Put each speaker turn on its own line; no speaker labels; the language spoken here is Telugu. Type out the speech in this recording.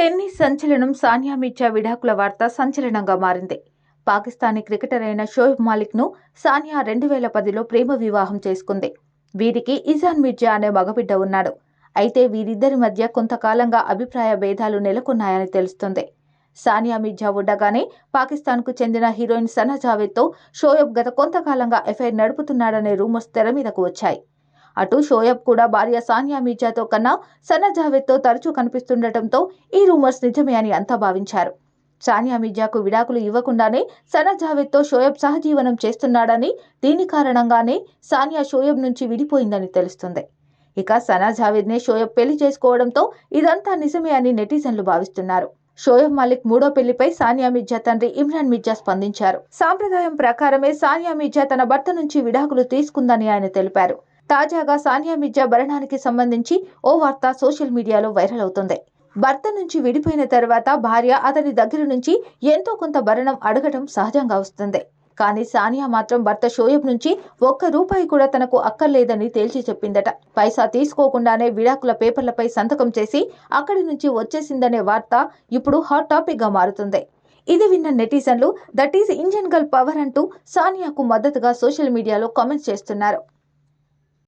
టెన్నిస్ సంచలనం సానియా మిర్జా విడాకుల వార్త సంచలనంగా మారింది. పాకిస్తానీ క్రికెటర్ అయిన షోయబ్ మాలిక్ను సానియా రెండు వేల పదిలో ప్రేమ వివాహం చేసుకుంది. వీరికి ఇజాన్ మిర్జా అనే మగబిడ్డ ఉన్నాడు. అయితే వీరిద్దరి మధ్య కొంతకాలంగా అభిప్రాయ భేదాలు నెలకొన్నాయని తెలుస్తుంది. సానియా మిర్జా ఉండగానే పాకిస్తాన్కు చెందిన హీరోయిన్ సనా జావేద్తో షోయబ్ గత కొంతకాలంగా ఎఫ్ఐఆర్ నడుపుతున్నాడనే రూమర్స్ తెర మీదకు వచ్చాయి. అటు షోయబ్ కూడా భార్య సానియా మిర్జాతో కన్నా సనా జావేద్తో తరచూ కనిపిస్తుండటంతో ఈ రూమర్స్ నిజమే అని అంతా భావించారు. సానియా మిర్జాకు విడాకులు ఇవ్వకుండానే సనా జావేద్తో షోయబ్ సహజీవనం చేస్తున్నాడని దీని కారణంగానే సానియా షోయబ్ నుంచి విడిపోయిందని తెలుస్తుంది. ఇక సనా జావేద్నే షోయబ్ పెళ్ళి చేసుకోవడంతో ఇదంతా నిజమే అని నెటిజన్లు భావిస్తున్నారు. షోయబ్ మలిక్ మూడో పెళ్ళిపై సానియా మిర్జా తండ్రి ఇమ్రాన్ మిర్జా స్పందించారు. సాంప్రదాయం ప్రకారమే సానియా మిర్జా తన భర్త నుంచి విడాకులు తీసుకుందని ఆయన తెలిపారు. తాజాగా సానియా మిర్జా భరణానికి సంబంధించి ఓ వార్త సోషల్ మీడియాలో వైరల్ అవుతుంది. భర్త నుంచి విడిపోయిన తర్వాత భార్య అతని దగ్గర నుంచి ఎంతో కొంత భరణం అడగటం సహజంగా వస్తుంది. కానీ సానియా మాత్రం భర్త షోయబ్ నుంచి ఒక్క రూపాయి కూడా తనకు అక్కర్లేదని తేల్చి చెప్పిందట. పైసా తీసుకోకుండానే విడాకుల పేపర్లపై సంతకం చేసి అక్కడి నుంచి వచ్చేసిందనే వార్త ఇప్పుడు హాట్ టాపిక్గా మారుతుంది. ఇది విన్న నెటిజన్లు that is engine girl power అంటూ సానియాకు మద్దతుగా సోషల్ మీడియాలో కామెంట్స్ చేస్తున్నారు.